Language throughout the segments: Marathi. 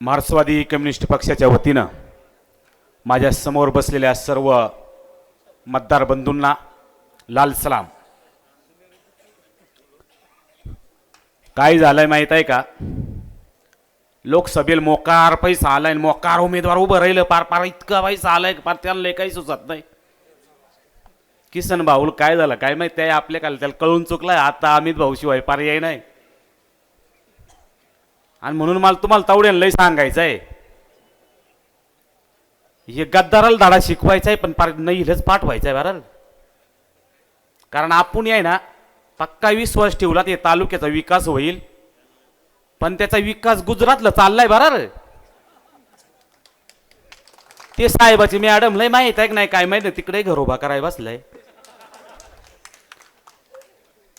मार्क्सवादी कम्युनिस्ट पक्षाच्या वतीनं माझ्यासमोर बसलेल्या सर्व मतदार बंधूंना लाल सलाम. काय झालंय माहीत आहे का? लोकसभेला मोकार पैसा आलाय आणि मोकार उमेदवार उभं राहिलं. पार पार इतका पैसा आलाय पार त्याला काही सुचत नाही. किसन भाऊल काय झालं? काय माहीत? आहे आपल्या काल त्याला कळून चुकलाय. आता अमित भाऊ शिवाय पर्याय नाही. आणि म्हणून मला तुम्हाला तावड्यानं लय सांगायचं आहे हे गद्दाराला धाडा शिकवायचा आहे पण पार नईलच पाठवायचा आहे बरं. कारण आपण आहे ना पक्का विश्वास ठेवला ते तालुक्याचा विकास होईल. पण त्याचा विकास गुजरातला चाललाय बरं. ते साहेबाची मॅडम लय माहीत आहे की नाही काय माहीत नाही तिकडे घर उभा कराय बसलाय.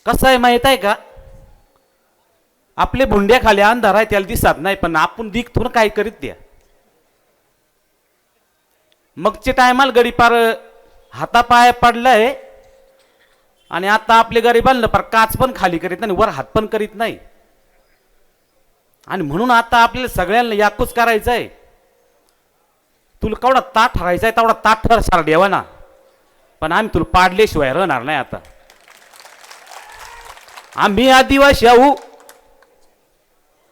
कसं आहे माहीत आहे का? आपले भुंड्या खाली अंधार आहे त्याला दिसत नाही पण आपण दिखतून काय करीत द्या. मगचे टायमाला गरीपार हातापाय पडलाय आणि आता आपले गरीबांना पार काच पण खाली करीत नाही वर हात पण करीत नाही. आणि म्हणून आता आपल्याला सगळ्यांना याकूच करायचं आहे तुला केवढा ताट ठरायचा आहे तेवढा ताट ठर सार देवा ना पण आम्ही तुला पाडल्याशिवाय राहणार नाही आता. आम्ही आदिवासी आहो.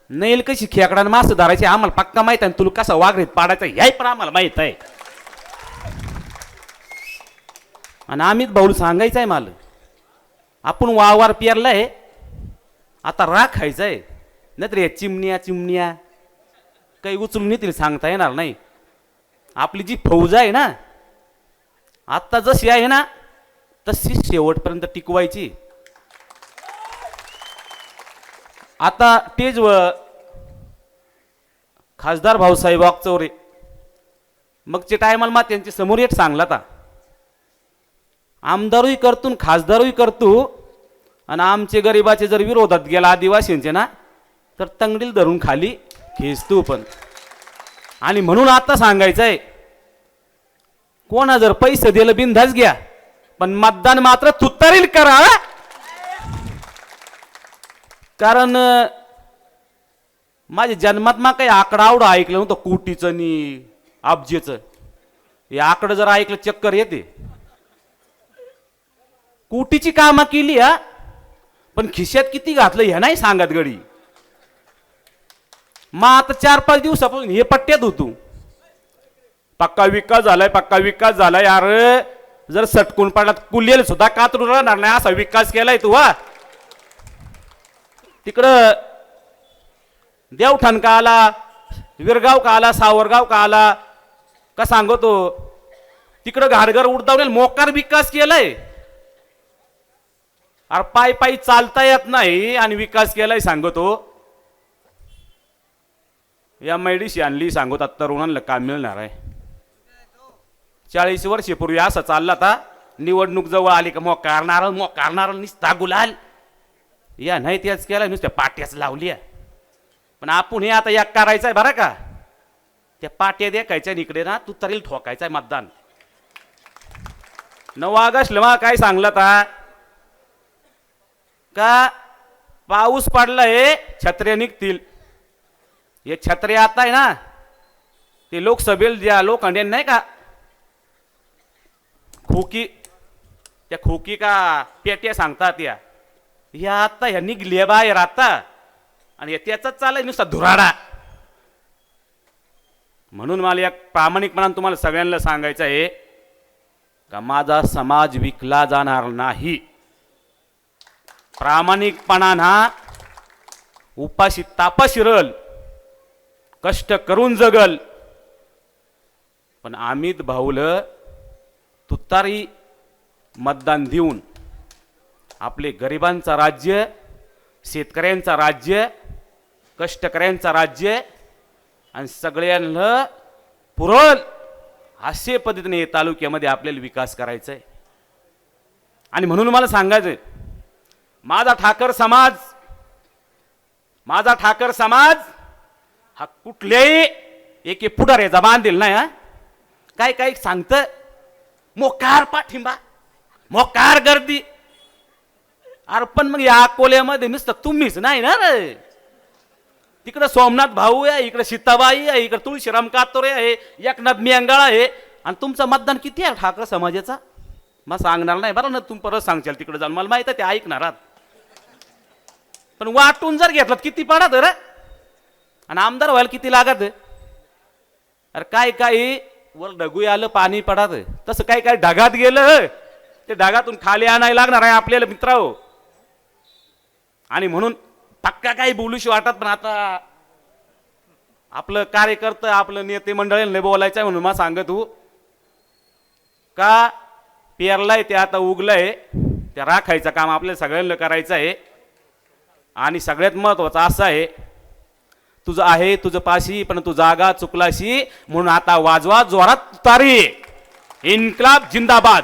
नैल कशी खेकडानं मास धरायची आम्हाला पक्का माहीत आहे तुला कसा वागरीत पाडायचा याही पण आम्हाला माहीत आहे. आणि आम्हीच भाऊ सांगायचं आहे मला. आपण वावर पेरलाय आता राग खायचा आहे नाहीतर या चिमण्या चिमण्या. काही उचलून येतील सांगता येणार नाही. आपली जी फौज आहे ना आत्ता जशी आहे ना तशी शेवटपर्यंत टिकवायची. आता तेच व खासदार भाऊसाहेब वागचौरे मगचे टायमाला मा त्यांच्यासमोर एक सांगला आता आमदारही करतो आणि खासदारही करतो आणि आमचे गरिबाचे जर विरोधात गेला आदिवासींचे ना तर तंगडील धरून खाली खेचतो पण. आणि म्हणून आता सांगायचं आहे कोणा जर पैसे दिलं बिनधाच घ्या. पण मतदान मात्र तुतारील करा कारण माझ्या जन्मात मा काही आकडा आवडं ऐकलं नव्हतं कोटीचं आणि अब्जेचं. हे आकडं जर ऐकलं चक्कर येते. कोटीची कामं केली हा पण खिशात किती घातलं हे नाही सांगत गडी. मग आता चार पाच दिवसापासून हे पट्ट्यात होतो. पक्का विकास झालाय पक्का विकास झालाय अरे जर सटकून पडला तर कुलेल सुद्धा कातरून राहणार नाही असा विकास केलाय तू हा. तिकडं देवठाण का आला विरगाव का आला सावरगाव का आला का सांगतो तिकडं घाडघर उडदावलेल मोकार विकास केलाय. अरे पाय पायी चालता येत नाही आणि विकास केलाय सांगतो. या मैडीशी आणली सांगतो आता तरुणांना काम मिळणार आहे. चाळीस वर्षेपूर्वी असं चालला आता निवडणूक जवळ आली का मोकारणार मोकारणार निस्ता गुलाल. या नाही त्याच केलं नुसत्या पाट्याच लावल्या. पण आपण हे आता एक करायचं आहे बरं का? त्या पाट्या देखायच्या इकडे ना तू तरी ठोकायचा आहे मतदान. नऊ ऑगस्टला मग काय सांगलं आता का पाऊस पडला हे छत्रे निघतील. हे छत्रे आता आहे ना ते लोकसभेला ज्या लोखंड्यां नाही का? खोकी त्या खोकी का पेट्या सांगतात या. ह्या आता ह्या निघल्या बाहेर आता आणि हे त्याचाच चालाय नुसता धुराडा. म्हणून मला एक प्रामाणिकपणानं तुम्हाला सगळ्यांना सांगायचं आहे का माझा समाज विकला जाणार नाही. प्रामाणिकपणानं उपाशी तापाशिरल कष्ट करून जगल. पण अमित भाऊलं तुतारी मतदान देऊन आपले गरिबांचा राज्य शेतकऱ्यांचा राज्य कष्टकऱ्यांचा राज्य आणि सगळ्यांना पुरल असे पद्धतीने तालुक्यामध्ये आपल्याला विकास करायचा आहे. आणि म्हणून मला सांगायचं माझा ठाकर समाज माझा ठाकर समाज हा कुठल्याही एके पुढाऱ्याचा बांधील नाही हा. काय काय सांगतं? मोकार पाठिंबा मोकार गर्दी. अरे पण मग या अकोल्यामध्ये नुसतं तुम्हीच नाही ना रे? तिकडं सोमनाथ भाऊ आहे इकडे सीताबाई आहे इकडे तुळशीराम कातोरे आहे एकनाथ मियांगाळ आहे. आणि तुमचं मतदान किती आहे ठाकरे समाजाचा? मग सांगणार नाही बरं ना तुम्ही परत सांगशाल तिकडे जाऊन. मला माहिती आहे ते ऐकणार आहात. पण वाटून जर घेतलं किती पडत रे? आणि आमदार व्हायला किती लागत अरे काय काय वर ढगू आलं पाणी पडत तसं काय काय ढगात गेलं ते ढगातून खाली आणायला लागणार आहे आपल्याला मित्राओ आणि म्हणून पक्का काही बोलूशी वाटत पण आता आपलं कार्यकर्तं आपलं नेते मंडळींना बोलायचं आहे म्हणून मला सांगत तू का पेरलाय ते आता उगलंय त्या राखायचं काम आपल्याला सगळ्यांना करायचं आहे. आणि सगळ्यात महत्वाचं असं आहे तुझं आहे तुझं पाशी पण तू जागा चुकलाशी म्हणून आता वाजवा जोरात तारी इन्कलाब जिंदाबाद.